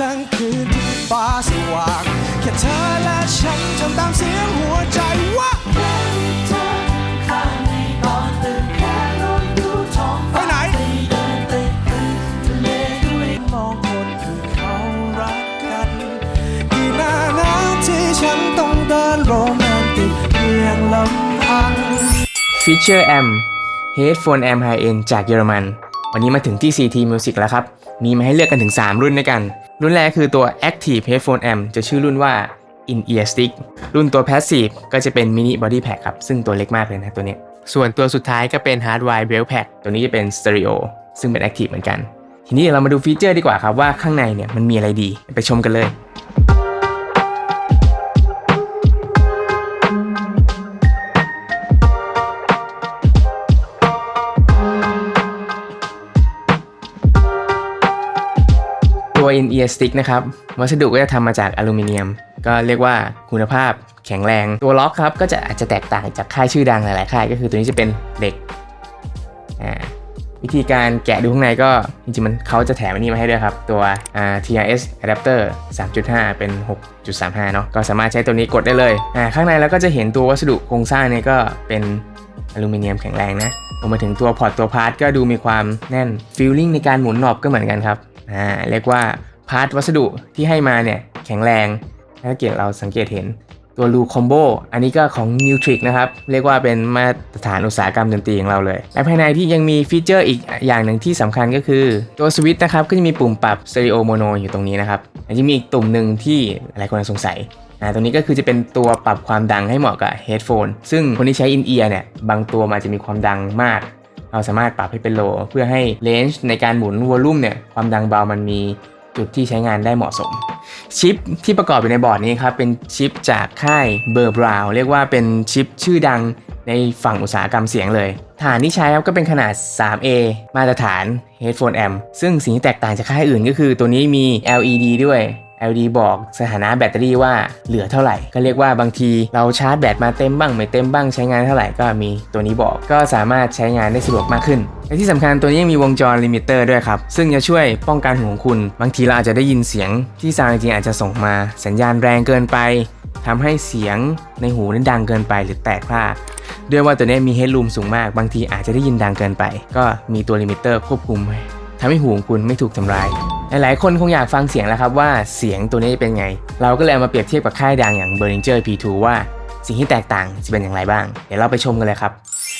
ทั้งคืนที่ฟ้าสว่างแค่เธอและฉันทำตามเสียงหัวใจว่าเธอข้างในตอนตื่นแค่นอนดูท้องไปไหนเดินไปคืนทะเลด้วยมองคนคือเขารักกันกี่นานาที่ฉันต้องเดินโรแมนติกเพียงลำพัง Feature M Headphone M High End จากเยอรมัน วันนี้มาถึงที่ CT Music แล้วครับ มีมาให้เลือกกันถึง 3 รุ่นด้วยกัน รุ่นแรกคือตัว Active Headphone Amp จะชื่อรุ่นว่า In Ear Stick รุ่นตัว Passive ก็จะเป็น Mini Body Pack ครับ ซึ่งตัวเล็กมากเลยนะตัวนี้ ส่วนตัวสุดท้ายก็เป็น Hardwire Bell Pack ตัวนี้จะเป็น Stereo ซึ่งเป็น Active เหมือนกัน ทีนี้เดี๋ยวเรามาดูฟีเจอร์ดีกว่าครับว่าข้างในเนี่ยมันมีอะไรดีไปชมกันเลย in ear stick นะครับ วัสดุก็จะทำมาจากอลูมิเนียม ก็เรียกว่าคุณภาพแข็งแรง ตัวล็อกครับก็จะอาจจะแตกต่างจากค่ายชื่อดังหลาย ๆ ค่าย ก็คือตัวนี้จะเป็นเหล็ก อ่าวิธีการแกะดูข้างในก็จริงๆมันเขาจะแถมอันนี้มาให้ด้วยครับ ตัว TRS adapter 3.5 เป็น 6.35 เนาะก็สามารถใช้ตัวนี้กดได้เลยอ่าข้างในเราก็จะเห็นตัววัสดุโครงสร้างเนี่ยก็เป็นอลูมิเนียมแข็งแรงนะรวมมาถึงตัวพอร์ตตัวพาร์ทก็ดูมีความแน่นฟีลลิ่งในการหมุนหนอบก็เหมือนกันครับอ่าเรียกว่า พาร์ทวัสดุที่ให้มาเนี่ยแข็งแรงถ้าเกิดเราสังเกตเห็นตัวรูคอมโบอันนี้ก็ของ n e w t r i c นะครับ เรียกว่าเป็นมาตรฐานอุตสาหกรรมดนตรีของเราเลยและภายในที่ยังมีฟีเจอร์อีกอย่างหนึ่งที่สำคัญก็คือ ตัวสวิตช์นะครับ ก็จะมีปุ่มปรับสเตอริโอโมโนอยู่ตรงนี้นะครับและจะมีอีกตุ่มหนึ่งที่หลายคนสงสัยตรงนี้ก็คือจะเป็นตัวปรับความดังให้เหมาะกับเฮดโฟนซึ่งคนที่ใช้อินเอียร์เนี่ยบางตัวมันจะมีความดังมาก เราสามารถปรับให้เป็นโลเพื่อให้เลนจ์ในการหมุนวอลลุ่มเนี่ยความดังเบามันมี จุดที่ใช้งานได้เหมาะสม ชิปที่ประกอบอยู่ในบอร์ดนี้ครับ เป็นชิปจากค่ายเบอร์บราวเรียกว่าเป็นชิปชื่อดังในฝั่งอุตสาหกรรมเสียงเลย ฐานที่ใช้ครับก็เป็นขนาด 3A มาตรฐาน Headphone Amp ซึ่งสิ่งที่แตกต่างจากค่ายอื่นก็คือตัวนี้มี LED ด้วย LED บอกสถานะแบตเตอรี่ว่าเหลือเท่าไหร่ ก็เรียกว่าบางทีเราชาร์จแบตมาเต็มบ้างไม่เต็มบ้างใช้งานเท่าไหร่ก็มีตัวนี้บอก ก็สามารถใช้งานได้สะดวกมากขึ้นและที่สำคัญตัวนี้ยังมีวงจรลิมิเตอร์ด้วยครับ ซึ่งจะช่วยป้องกันหูของคุณ บางทีเราอาจจะได้ยินเสียงที่ซาวจริงอาจจะส่งมาสัญญาณแรงเกินไปทำให้เสียงในหูนั้นดังเกินไปหรือแตกพลาดด้วยว่าตัวนี้มีเฮดรูมสูงมาก บางทีอาจจะได้ยินดังเกินไป ก็มีตัวลิมิเตอร์ควบคุม ทำให้หูของคุณไม่ถูกทำร้าย หลายๆ คนคงอยากฟังเสียงแล้วครับว่าเสียงตัวนี้เป็นไง เราก็เลยเอามาเปรียบเทียบกับค่ายดังอย่าง b e r l i n g e r P2 ว่าสิ่งที่แตกต่างจะเป็นอย่างไรบ้าง เดี๋ยวเราไปชมกันเลยครับ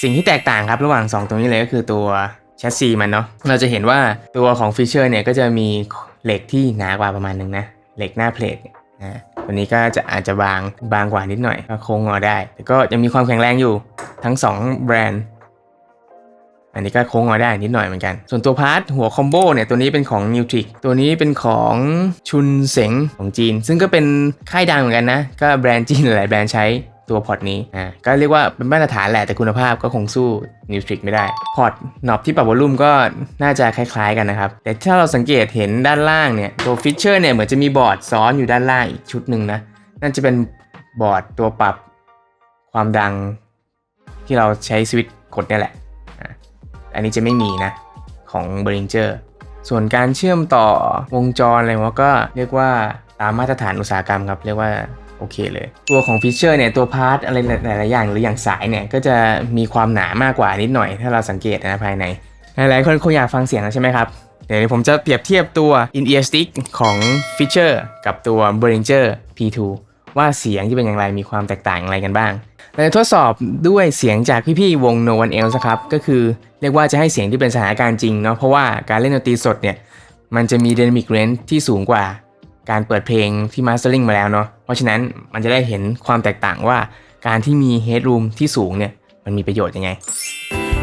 สิ่งที่แตกต่างครับระหว่าง 2 ตรงนี้เลยก็คือตัวแชสซีมันเนาะ เราจะเห็นว่าตัวของฟีเจอร์เนี่ยก็จะมีเหล็กที่หนากว่าประมาณหนึงนะ เหล็กหน้าเพลทนะตัวนี้ก็จะอาจจะบางบางกว่านิดหน่อยก็คงงอได้ แต่ก็ยังมีความแข็งแรงอยู่ทั้ง 2 แบรนด์ อันนี้ก็โค้งงอได้นิดหน่อยเหมือนกัน ส่วนตัวพาร์ทหัวคอมโบเนี่ยตัวนี้เป็นของ n e w t r i c ตัวนี้เป็นของชุนเสงของจีน ซึ่งก็เป็นค่ายดังเหมือนกันนะ ก็แบรนด์จีนหลายแบรนด์ใช้ตัวพอร์ตนี้อ่าก็เรียกว่าเป็นมาตรฐานแหละแต่คุณภาพก็คงสู้ n e w t r i c ไม่ได้ พอร์ตหนอบที่ปรับวอลลุ่มก็น่าจะคล้ายๆกันนะครับ แต่ถ้าเราสังเกตเห็นด้านล่างเนี่ยตัวฟิชเชอร์เนี่ยเหมือนจะมีบอร์ดซ้อนอยู่ด้านล่างอีกชุดหนึ่งนะน่าจะเป็นบอร์ดตัวปรับความดังที่เราใช้สวิตช์กดเนี่ยแหละ อันนี้จะไม่มีนะของ b r i n g e r ส่วนการเชื่อมต่อวงจรอะไรวะก็เรียกว่าตามมาตรฐานอุตสาหกรรมครับ เรียกว่าโอเคเลย ตัวของฟีเจอร์เนี่ย ตัวพาร์ทอะไรหลาย ๆ อย่างหรืออย่างสายเนี่ย ก็จะมีความหนามากกว่านิดหน่อย ถ้าเราสังเกตนะภายใน หลาย ๆ คนคงอยากฟังเสียงแล้วใช่ไหมครับ เดี๋ยวผมจะเปรียบเทียบตัว in-ear stick ของ Feature กับตัว b r i n g e r P2 ว่าเสียงที่เป็นอย่างไรมีความแตกต่างอย่างไรกันบ้าง เราจะทดสอบด้วยเสียงจากพี่ๆวง No One Else ครับ ก็คือเรียกว่าจะให้เสียงที่เป็นสถานการณ์จริงเนาะเพราะว่าการเล่นดนตรีสดเนี่ย มันจะมี dynamic range ที่สูงกว่าการเปิดเพลงที่ mastering มาแล้วเนาะเพราะฉะนั้นมันจะได้เห็นความแตกต่างว่าการที่มี headroom ที่สูงเนี่ย มันมีประโยชน์ยังไง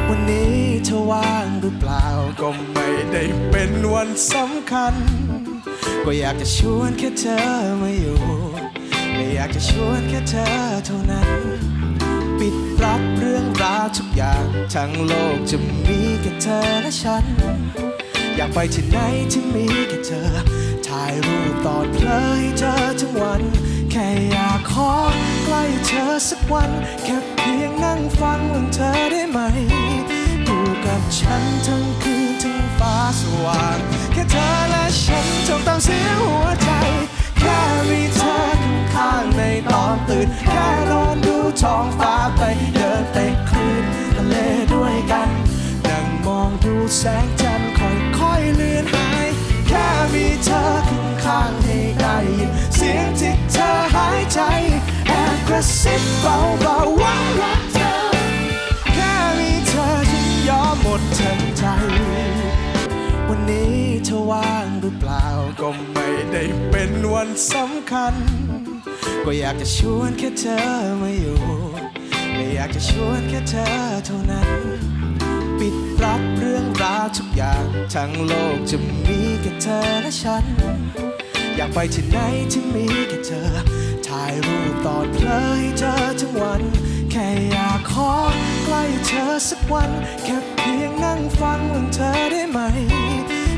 วันนี้เธอว่างหรือเปล่าก็ไม่ได้เป็นวันสำคัญ ก็อยากจะชวนแค่เธอมาอยู่ อยากจะชวนแค่เธอเท่านั้น ปิดรับเรื่องราวทุกอย่างทั้งโลกจะมีแค่เธอและฉัน อยากไปที่ไหนที่มีแค่เธอ ถ่ายรูปตอนเพลอให้เธอทั้งวัน แค่อยากขอใกล้เธอสักวัน แค่เพียงนั่งฟังเรื่องเธอได้ไหมอยู่กับฉันทั้งคืนถึงฟ้าสว่าง แค่เธอและฉันจงตามเสียงหัว อนตื่น แค่นอนดูท้องฟ้าไปเดินเตะคลื่นทะเลด้วยกัน นั่งมองดูแสงจันทร์ค่อยๆเลือนหาย แค่มีเธอข้างๆให้ได้ยินเสียงที่เธอหายใจแอบกระซิบเบาๆว่ารักเธอ แค่มีเธอฉันยอมหมดทั้งใจวันนี้เธอว่างหรือเปล่าก็ไม่ได้เป็นวันสำคัญ ก็อยากจะชวนแค่เธอมาอยู่ไม่อยากจะชวนแค่เธอเท่านั้น ปิดรับเรื่องราวทุกอย่างทั้งโลกจะมีแค่เธอและฉัน อยากไปที่ไหนที่มีแค่เธอ ถ่ายรูปตอนเพลอให้เธอทั้งวัน แค่อยากขอใกล้เธอสักวัน แค่เพียงนั่งฟังเรื่องเธอได้ไหม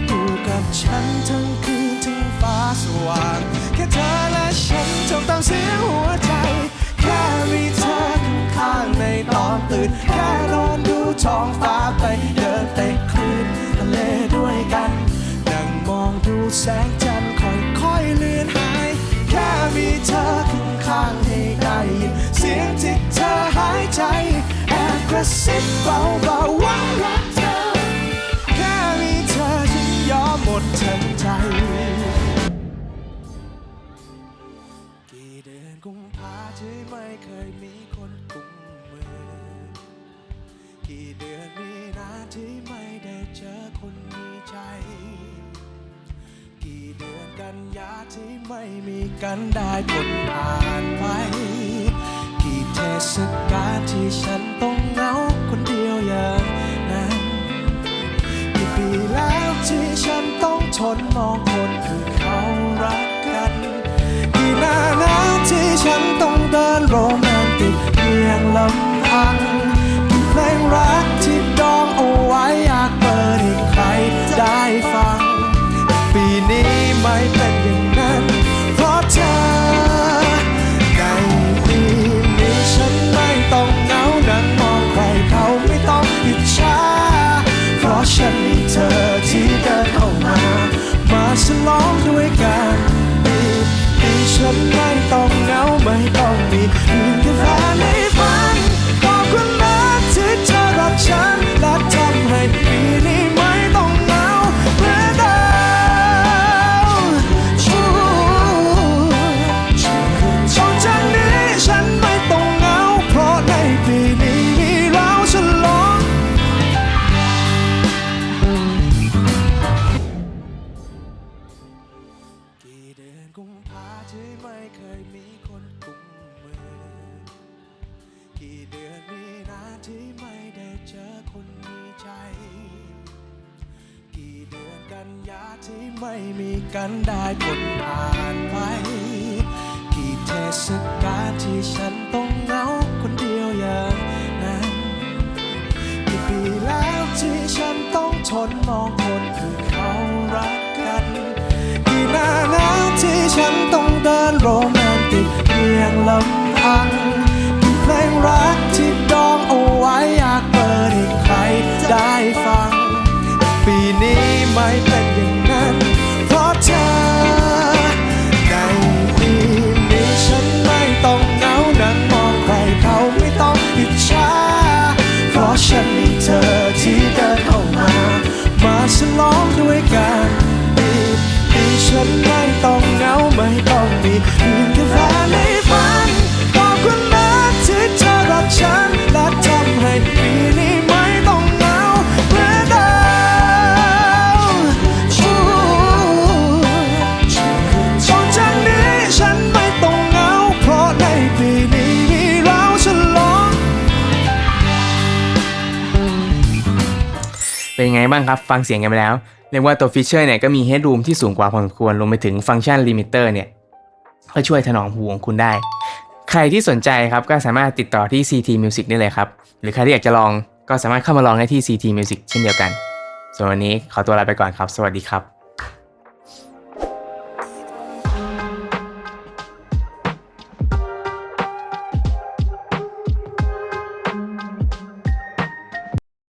อยู่กับฉันทั้งคืน ถึงฟ้าสว่าง แค่เธอและฉันจงตามเสียงหัวใจ แค่มีเธอข้างๆในตอนตื่น แค่นอนดูท้องฟ้าไปเดินเตะคลื่นทะเลด้วยกัน นั่งมองดูแสงจันทร์ค่อยๆเลือนหาย แค่มีเธอข้างๆให้ได้ยินเสียงที่เธอหายใจแอบกระซิบเบาๆว่ารัก ม่มีกันได้ผลผ่านไป กี่เทศกาลที่ฉัน ฉันมีเธอที่เดินเข้ามา มาฉลองด้วยกันให้ฉันไม่ต้องเหงาไม่ต้องมีเพียงแค่แฟนใน ที่ไม่มีกันได้ผลผ่านไป กี่เทศกาลที่ฉันต้องเหงาคนเดียวอย่างนั้นกี่ปีแล้วที่ฉันต้องทนมองคนอื่นเขารักกัน กี่หน้าหนาวที่ฉันต้องเดินโรแมนติกเพียงลำพังกี่เพลงรัก ไงบ้างครับ ฟังเสียงกันไปแล้ว เรียกว่าตัวฟีเจอร์เนี่ยก็มีเฮดรูมที่สูงกว่าพอสมควรรวมไปถึงฟังก์ชันลิมิเตอร์เนี่ยก็ช่วยถนอมหูของคุณได้ ใครที่สนใจครับก็สามารถติดต่อที่ CT Music ได้เลยครับ หรือใครที่อยากจะลองก็สามารถเข้ามาลองได้ที่ CT Music เช่นเดียวกันส่วนวันนี้ขอตัวลาไปก่อนครับ สวัสดีครับ